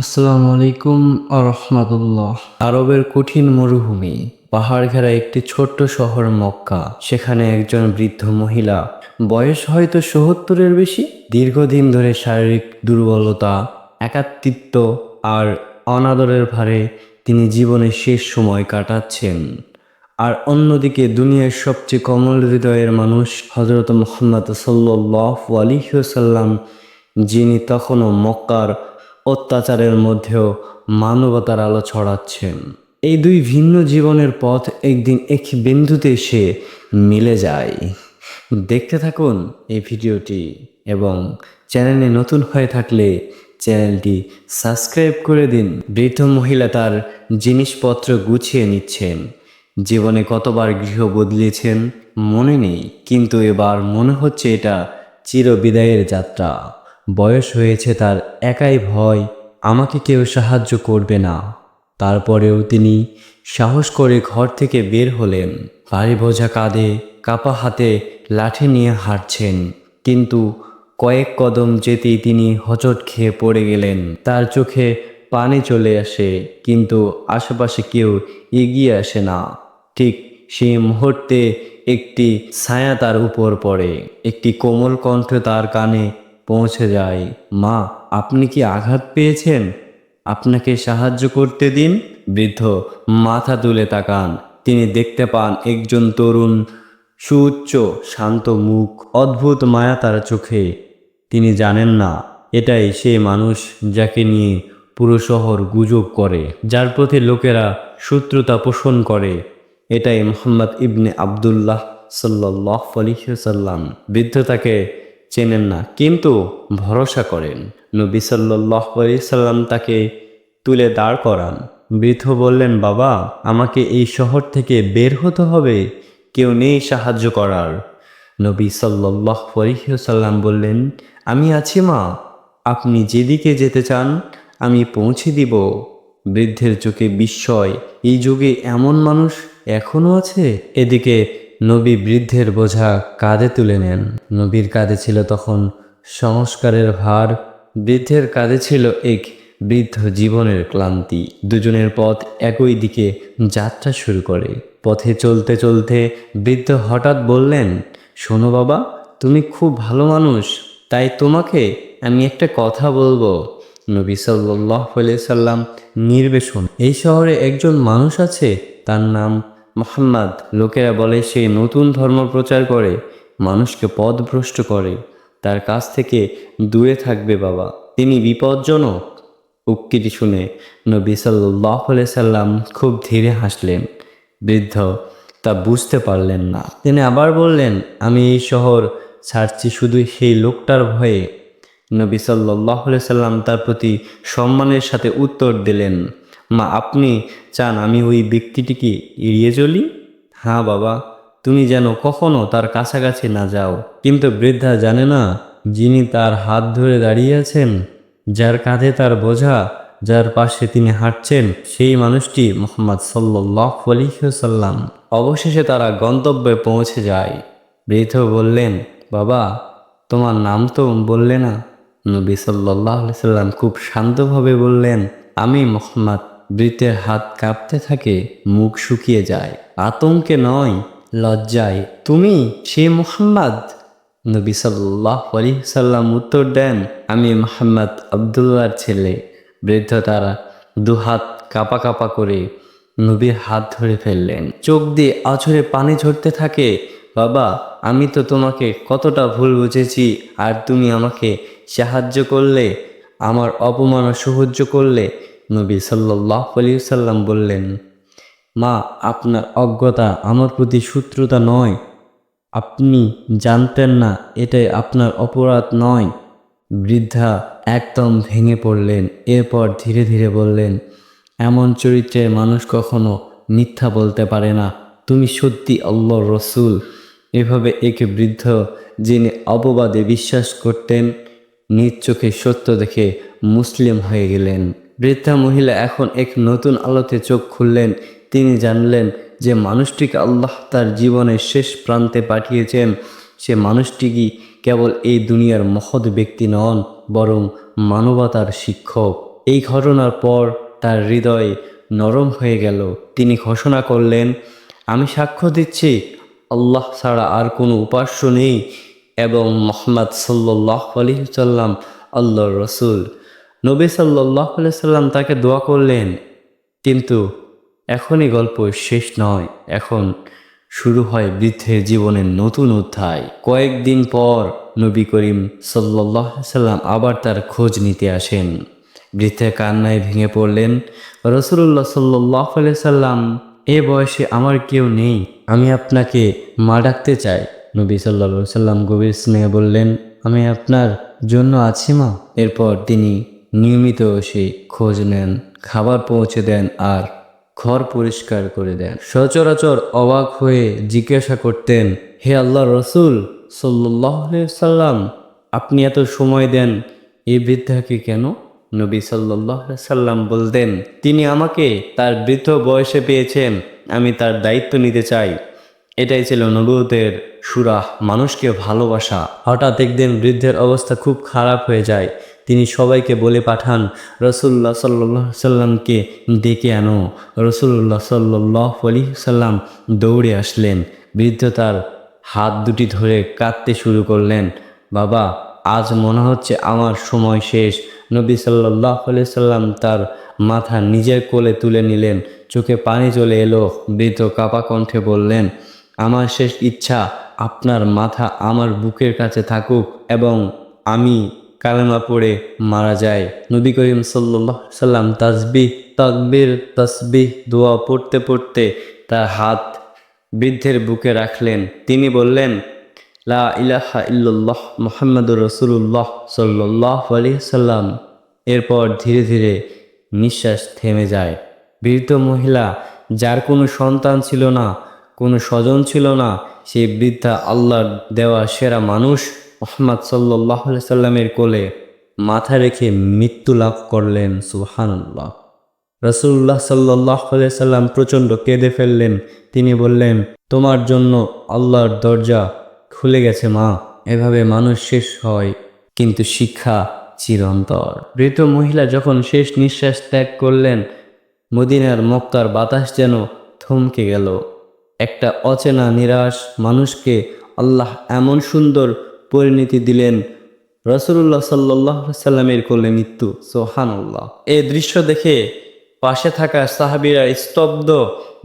আসসালামু আলাইকুম আরহামাতুল্লাহ আরবের কঠিন মরুভূমি পাহাড় ঘেরা একটি ছোট্ট শহর মক্কা, সেখানে একজন বৃদ্ধ মহিলা, বয়স হয়তো সত্তরের বেশি, দীর্ঘদিন ধরে শারীরিক দুর্বলতা, একাত্মিত্ব আর অনাদরের ভারে তিনি জীবনের শেষ সময় কাটাচ্ছেন। আর অন্যদিকে দুনিয়ার সবচেয়ে কমল হৃদয়ের মানুষ হজরত মোহাম্মদ সাল্লাহ আলিহাল্লাম যিনি তখনও মক্কার অত্যাচারের মধ্যেও মানবতার আলো ছড়াচ্ছেন এই দুই ভিন্ন জীবনের পথ একদিন এক বিন্দুতে এসে মিলে যায়। দেখতে থাকুন এই ভিডিওটি এবং চ্যানেলে নতুন হয়ে থাকলে চ্যানেলটি সাবস্ক্রাইব করে দিন। বৃদ্ধ মহিলা তার জিনিসপত্র গুছিয়ে নিচ্ছেন। জীবনে কতবার গৃহ বদলিয়েছেন মনে নেই, কিন্তু এবার মনে হচ্ছে এটা চির বিদায়ের যাত্রা। বয়স হয়েছে তার একাই ভয়, আমাকে কেউ সাহায্য করবে না। তারপরেও তিনি সাহস করে ঘর থেকে বের হলেন। ভারী বোঝা কাঁধে কাপা হাতে লাঠি নিয়ে হাঁটছেন। কিন্তু কয়েক কদম যেতেই তিনি হচট খেয়ে পড়ে গেলেন। তার চোখে পানি চলে আসে, কিন্তু আশেপাশে কেউ এগিয়ে আসে না। ঠিক সেই মুহূর্তে একটি ছায়া তার উপর পড়ে। একটি কোমল কণ্ঠ তার কানে পৌঁছে যায় মা, আপনি কি আঘাত পেয়েছেন? আপনাকে সাহায্য করতে দিন। বৃদ্ধ মাথা তুলে তাকান। তিনি দেখতে পান একজন তরুণ সুউচ্চ, শান্ত মুখ, অদ্ভুত মায়া তার চোখে। তিনি জানেন না, এটাই সেই মানুষ যাকে নিয়ে পুরো শহর গুজব করে, যার প্রতি লোকেরা শত্রুতা পোষণ করে। এটাই মোহাম্মদ ইবনে আবদুল্লাহ সাল্লাহ আলিহাল্লাম বৃদ্ধ তাকে চেনেন না, কিন্তু ভরসা করেন। নবী সাল্লাহ সাল্লাম তাকে তুলে দাঁড় করান। বৃদ্ধ বললেন, বাবা, আমাকে এই শহর থেকে বের হতে হবে। কেউ নেই সাহায্য করার। নবী সাল্লাহ সাল্লাম বললেন, আমি আছি মা, আপনি যেদিকে যেতে চান, আমি পৌঁছে দিব। বৃদ্ধের চোখে বিস্ময়, এই যুগে এমন মানুষ এখনও আছে? এদিকে নবী বৃদ্ধের বোঝা কাঁধে তুলে নেন। নবীর কাঁধে ছিল তখন সংস্কারের ভার, বৃদ্ধের কাঁধে ছিল এক বৃদ্ধ জীবনের ক্লান্তি। দুজনের পথ একই দিকে যাত্রা শুরু করে। পথে চলতে চলতে বৃদ্ধ হঠাৎ বললেন, শোনো বাবা, তুমি খুব ভালো মানুষ, তাই তোমাকে আমি একটা কথা বলব। নবী সাল্লাহ সাল্লাম নির্বেশন এই শহরে একজন মানুষ আছে, তার নাম মোহাম্মদ লোকেরা বলে, সে নতুন ধর্ম প্রচার করে, মানুষকে পথভ্রষ্ট করে, তার কাছ থেকে দূরে থাকবে বাবা। তিনি বিপজ্জনক। উক্তিটি শুনে নবী সাল্লাহ সাল্লাম খুব ধীরে হাসলেন। বৃদ্ধ তা বুঝতে পারলেন না। তিনি আবার বললেন, আমি এই শহর ছাড়ছি শুধু সেই লোকটার ভয়ে। নবী সাল্লাহ সাল্লাম তার প্রতি সম্মানের সাথে উত্তর দিলেন। মা, আপনি চান আমি ওই ব্যক্তিটিকে এড়িয়ে চলি? হ্যাঁ বাবা, তুমি যেন কখনো তার কাছাকাছি না যাও। কিন্তু বৃদ্ধা জানে না যিনি তার হাত ধরে দাঁড়িয়ে আছেন, যার কাঁধে তার বোঝা, যার পাশে তিনি হাঁটছেন, সেই মানুষটি মোহাম্মদ সাল্লাহ অবশেষে তারা গন্তব্যে পৌঁছে যায়। বৃদ্ধ বললেন, বাবা, তোমার নাম তো বললে না? নবী সাল্লাহ সাল্লাম খুব শান্তভাবে বললেন, আমি মোহাম্মদ বৃদ্ধের হাত কাঁপতে থাকে, মুখ শুকিয়ে যায়। আতঙ্কে নয়, লজ্জায়। তুমি সে মোহাম্মদ? নবী সাল্লাহ আলী সাল্লাম উত্তর দেন, আমি মোহাম্মদ আবদুল্লার ছেলে। বৃদ্ধ তারা দুহাত কাপা কাপা করে নবীর হাত ধরে ফেললেন। চোখ দিয়ে আছড়ে পানি ঝরতে থাকে, বাবা, আমি তো তোমাকে কতটা ভুল বুঝেছি, আর তুমি আমাকে সাহায্য করলে, আমার অপমান সহ্য করলে নবী সাল্লাহ আলী সাল্লাম বললেন, মা, আপনার অজ্ঞতা আমার প্রতি শত্রুতা নয়। আপনি জানতেন না, এটাই আপনার অপরাধ নয়। বৃদ্ধা একদম ভেঙে পড়লেন। এরপর ধীরে ধীরে বললেন, এমন চরিত্রের মানুষ কখনো মিথ্যা বলতে পারে না। তুমি সত্যি আল্লাহর রসুল। এভাবে একে বৃদ্ধ যিনি অপবাদে বিশ্বাস করতেন, নিজ চোখে সত্য দেখে মুসলিম হয়ে গেলেন। বৃদ্ধা মহিলা এখন এক নতুন আলোতে চোখ খুললেন। তিনি জানলেন যে মানুষটিকে আল্লাহ তার জীবনের শেষ প্রান্তে পাঠিয়েছেন। সে মানুষটি কি কেবল এই দুনিয়ার মহৎ ব্যক্তি নন, বরং মানবতার শিক্ষক। এই ঘটনার পর তার হৃদয় নরম হয়ে গেল। তিনি ঘোষণা করলেন, আমি সাক্ষ্য দিচ্ছি, আল্লাহ ছাড়া আর কোনো উপাস্য নেই। এবং মোহাম্মদ সাল্লাহ আলী সাল্লাম আল্লাহর রসুল। নবী সাল্লাহ সাল্লাম তাকে দোয়া করলেন, কিন্তু এখনই গল্প শেষ নয়। এখন শুরু হয় বৃদ্ধের জীবনের নতুন অধ্যায়। কয়েকদিন পর নবী করিম সাল্লাহ সাল্লাম আবার তার খোঁজ নিতে আসেন। বৃদ্ধে কান্নায় ভেঙে পড়লেন রসুল্লাহ সাল্লাহ সাল্লাম, এ বয়সে আমার কেউ নেই, আমি আপনাকে মা ডাকতে চাই। নবী সাল্লা সাল্লাম গভীর স্নেহে বললেন, আমি আপনার জন্য আছি মা। এরপর তিনি নিয়মিত এসে খোঁজ নেন, খাবার পৌঁছে দেন আর ঘর পরিষ্কার করে দেন। সচরাচর অবাক হয়ে জিজ্ঞাসা করতেন, হে আল্লাহ রসুল সাল্লাহ সাল্লাম আপনি এত সময় দেন এই বৃদ্ধাকে কেন? নবী সাল্লাহ সাল্লাম বলতেন, তিনি আমাকে তার বৃদ্ধ বয়সে পেয়েছেন, আমি তার দায়িত্ব নিতে চাই। এটাই ছিল নবুতের সুরাহ মানুষকে ভালোবাসা। হঠাৎ একদিন বৃদ্ধের অবস্থা খুব খারাপ হয়ে যায়। তিনি সবাইকে বলে পাঠান রসুল্লাহ সাল্লাহ সাল্লামকে ডেকে আনো। রসুল্লাহ সাল্লাহ আলি সাল্লাম দৌড়ে আসলেন। বৃদ্ধ তার হাত দুটি ধরে কাঁদতে শুরু করলেন, বাবা, আজ মনে হচ্ছে আমার সময় শেষ। নবী সাল্লাহ আলি সাল্লাম তার মাথা নিজের কোলে তুলে নিলেন। চোখে পানি চলে এলো। বৃদ্ধ কাপা কণ্ঠে বললেন, আমার শেষ ইচ্ছা আপনার মাথা আমার বুকের কাছে থাকুক এবং আমি কালেমা পড়ে মারা যায়। নবী করিম সাল্লাহ সাল্লাম তাসবিহ, তকবির, তসবিহ দোয়া পড়তে পড়তে তার হাত বৃদ্ধের বুকে রাখলেন। তিনি বললেন, লা ইলাহা ইল্লাল্লাহ মোহাম্মদুর রসুল্লাহ সাল্লাহ আলি সাল্লাম। এরপর ধীরে ধীরে নিঃশ্বাস থেমে যায়। বৃদ্ধ মহিলা, যার কোনো সন্তান ছিল না, কোনো স্বজন ছিল না, সেই বৃদ্ধা আল্লাহর দেওয়া সেরা মানুষ মোহাম্মদ সাল্লাহ সাল্লামের কোলে মাথা রেখে মৃত্যু লাভ করলেন, সুবহানাল্লাহ। রসুল্লাহ সাল্লাহ সাল্লাম প্রচণ্ড কেঁদে ফেললেন। তিনি বললেন, তোমার জন্য আল্লাহর দরজা খুলে গেছে মা। এভাবে মানুষ শেষ হয়, কিন্তু শিক্ষা চিরন্তর মৃত মহিলা যখন শেষ নিঃশ্বাস ত্যাগ করলেন, মদিনার মক্কার বাতাস যেন থমকে গেল। একটা অচেনা নিরাশ মানুষকে আল্লাহ এমন সুন্দর পরিণতি দিলেন রসুল্লাহ সাল্লাহ সাল্লামের কোলে মৃত্যু। সোহানুল্লাহ এই দৃশ্য দেখে পাশে থাকা সাহাবিরা স্তব্ধ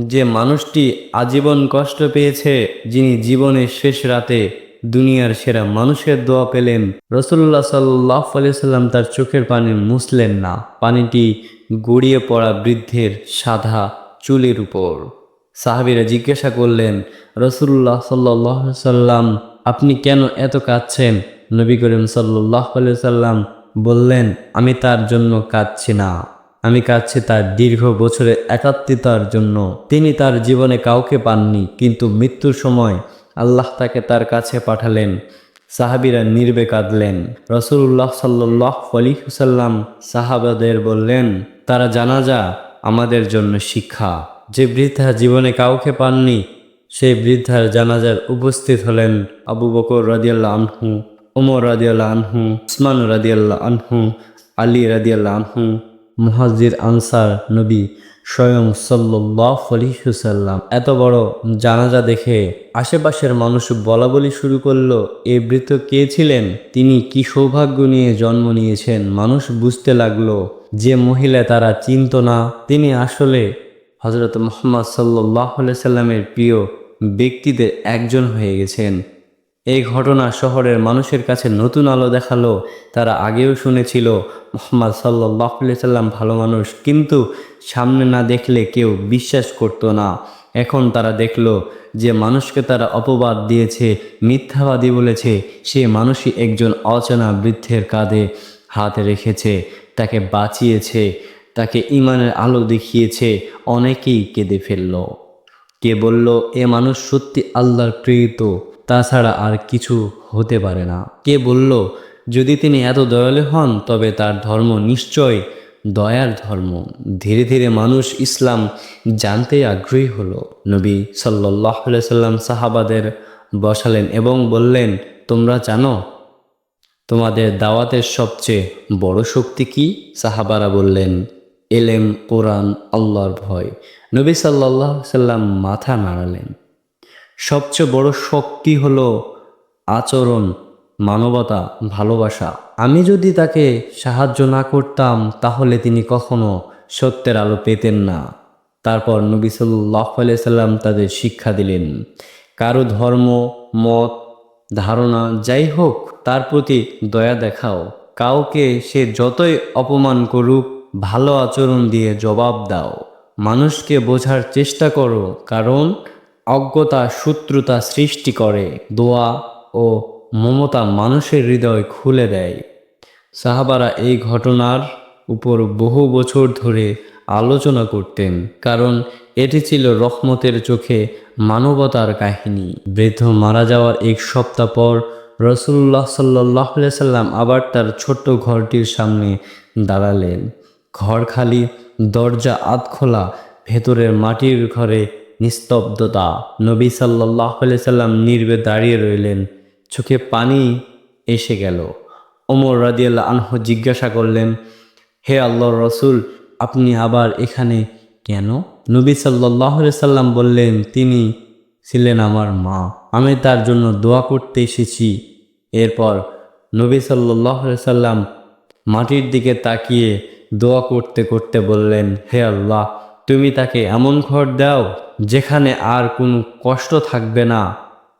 যে মানুষটি আজীবন কষ্ট পেয়েছে, যিনি জীবনের শেষ রাতে দুনিয়ার সেরা মানুষের দোয়া পেলেন। রসুল্লাহ সাল্লাহ সাল্লাম তার চোখের পানি মুছলেন না। পানিটি গড়িয়ে পড়া বৃদ্ধের সাদা চুলের উপর। সাহাবিরা জিজ্ঞাসা করলেন রসুল্লাহ সাল্লাহ সাল্লাম আপনি কেন এত কাঁদছেন? নবী করিম সাল্লাহ সাল্লাম বললেন, আমি তার জন্য কাঁদছি না। আমি কাঁদছি তার দীর্ঘ বছরের একাত্মিতার জন্য। তিনি তার জীবনে কাউকে পাননি, কিন্তু মৃত্যুর সময় আল্লাহ তাকে তার কাছে পাঠালেন। সাহাবিরা নির্বে কাঁদলেন। রসুল্লাহ সাল্লাহ আলিহুসাল্লাম সাহাবাদের বললেন, তারা জানাজা আমাদের জন্য শিক্ষা। যে বৃদ্ধা জীবনে কাউকে পাননি সেই বৃদ্ধার জানাজার উপস্থিত হলেন আবু বকর রাদিয়াল্লাহ আনহু ওমর রাদিয়াল্লাহ আনহু, উসমান রাদিয়াল্লাহ আনহু, আলী রাদিয়াল্লাহ আনহু মুহাজির আনসার নবী স্বয়ং সাল্লাহ আলিহুসাল্লাম এত বড় জানাজা দেখে আশেপাশের মানুষ বলা বলি শুরু করল, এ বৃত্ত কে ছিলেন? তিনি কি সৌভাগ্য নিয়ে জন্ম নিয়েছেন? মানুষ বুঝতে লাগল, যে মহিলা তারা চিনত না, তিনি আসলে হজরত মোহাম্মদ সাল্লাহ সাল্লামের প্রিয় ব্যক্তিদের একজন হয়ে গেছেন। এই ঘটনা শহরের মানুষের কাছে নতুন আলো দেখাল। তারা আগেও শুনেছিল, মোহাম্মদ সাল্লাহ সাল্লাম ভালো মানুষ, কিন্তু সামনে না দেখলে কেউ বিশ্বাস করতো না। এখন তারা দেখল যে মানুষকে তারা অপবাদ দিয়েছে, মিথ্যাবাদী বলেছে। সে মানুষই একজন অচেনা বৃদ্ধের কাঁধে হাত রেখেছে, তাকে বাঁচিয়েছে, তাকে ইমানের আলো দেখিয়েছে, অনেকেই কেঁদে ফেলল। কে বলল, এ মানুষ সত্যি আল্লাহর প্রেরিত, তাছাড়া আর কিছু হতে পারে না। কে বলল, যদি তিনি এত দয়ালু হন, তবে তার ধর্ম নিশ্চয় দয়ার ধর্ম। ধীরে ধীরে মানুষ ইসলাম জানতে আগ্রহী হলো। নবী সাল্লাহ সাল্লাম সাহাবাদের বসালেন এবং বললেন, তোমরা জানো, তোমাদের দাওয়াতের সবচেয়ে বড় শক্তি কি? সাহাবারা বললেন এলেম, কোরআন, আল্লাহর ভয়। নবী সাল্লাহ সাল্লাম মাথা নাড়ালেন। সবচেয়ে বড় শক্তি হলো আচরণ, মানবতা, ভালোবাসা। আমি যদি তাকে সাহায্য না করতাম, তাহলে তিনি কখনো সত্যের আলো পেতেন না। তারপর নবী সাল্লাহ সাল্লাম তাদের শিক্ষা দিলেন। কারও ধর্ম, মত, ধারণা যাই হোক, তার প্রতি দয়া দেখাও। কাউকে সে যতই অপমান করুক ভালো আচরণ দিয়ে জবাব দাও। মানুষকে বোঝার চেষ্টা করো, কারণ অজ্ঞতা শত্রুতা সৃষ্টি করে। দোয়া ও মমতা মানুষের হৃদয় খুলে দেয়। সাহাবারা এই ঘটনার উপর বহু বছর ধরে আলোচনা করতেন, কারণ এটি ছিল রহমতের চোখে মানবতার কাহিনী। বৃদ্ধ মারা যাওয়ার এক সপ্তাহ পর রসুল্লাহ সাল্লাহ সাল্লাম আবার তার ছোট্ট ঘরটির সামনে দাঁড়ালেন। ঘর খালি দরজা আধ খোলা ভেতরের মাটির ঘরে নিস্তব্ধতা। নবী সাল্লাহ সাল্লাম নির্বে দাঁড়িয়ে রইলেন। চোখে পানি এসে গেল। ওমর রাদিয়াল্লাহ আনহ জিজ্ঞাসা করলেন, হে আল্লাহর রসুল, আপনি আবার এখানে কেন? নবী সাল্লাহ সাল্লাম বললেন, তিনি ছিলেন আমার মা। আমি তার জন্য দোয়া করতে এসেছি। এরপর নবী সাল্লাহ সাল্লাম মাটির দিকে তাকিয়ে দোয়া করতে করতে বললেন, হে আল্লাহ, তুমি তাকে এমন ঘর দাও যেখানে আর কোনো কষ্ট থাকবে না।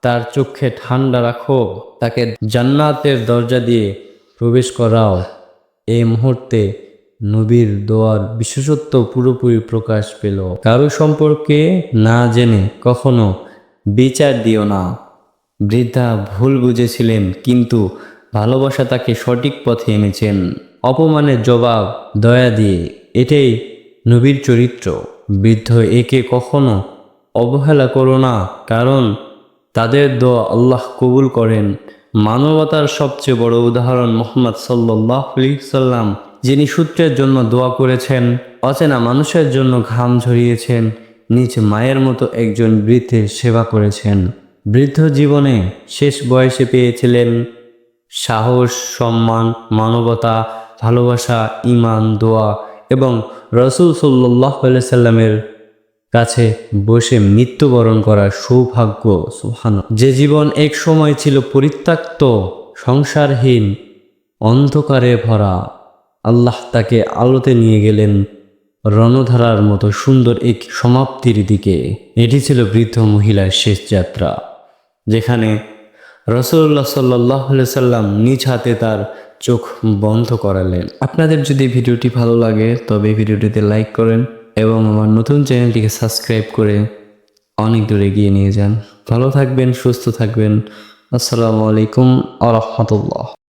তার চোখে ঠান্ডা রাখো, তাকে জান্নাতের দরজা দিয়ে প্রবেশ করাও। এই মুহূর্তে নবীর দোয়ার বিশেষত্ব পুরোপুরি প্রকাশ পেল। কারও সম্পর্কে না জেনে কখনো বিচার দিও না। বৃদ্ধা ভুল বুঝেছিলেন, কিন্তু ভালোবাসা তাকে সঠিক পথে এনেছেন। অপমানের জবাব, দয়া দিয়ে, এটাই নবীর চরিত্র। বৃদ্ধ একে কখনো অবহেলা করো না, কারণ তাদের দোয়া আল্লাহ কবুল করেন। মানবতার সবচেয়ে বড় উদাহরণ মোহাম্মদ সাল্লাহ সাল্লাম, যিনি সূত্রের জন্য দোয়া করেছেন, অচেনা মানুষের জন্য ঘাম ঝরিয়েছেন, নিজ মায়ের মতো একজন বৃদ্ধের সেবা করেছেন। বৃদ্ধ জীবনে শেষ বয়সে পেয়েছিলেন সাহস, সম্মান, মানবতা ভালোবাসা ইমান দোয়া এবং রসুল সাল্লাহ সাল্লামের কাছে বসে মৃত্যুবরণ করার সৌভাগ্য সুহান যে জীবন এক সময় ছিল পরিত্যক্ত, সংসারহীন, অন্ধকারে ভরা, আল্লাহ তাকে আলোতে নিয়ে গেলেন রণধারার মতো সুন্দর এক সমাপ্তির দিকে। এটি ছিল বৃদ্ধ মহিলার শেষ যাত্রা, যেখানে রসুল্লাহ সাল্লাহ সাল্লাম নিজ হাতে তার চোখ বন্ধ করালেন আপনাদের যদি ভিডিওটি ভালো লাগে, তবে ভিডিওটিতে লাইক করেন এবং আমার নতুন চ্যানেলটিকে সাবস্ক্রাইব করে অনেক দূরে এগিয়ে নিয়ে যান। ভালো থাকবেন, সুস্থ থাকবেন। আসসালামু আলাইকুম আ রহমতুল্লাহ।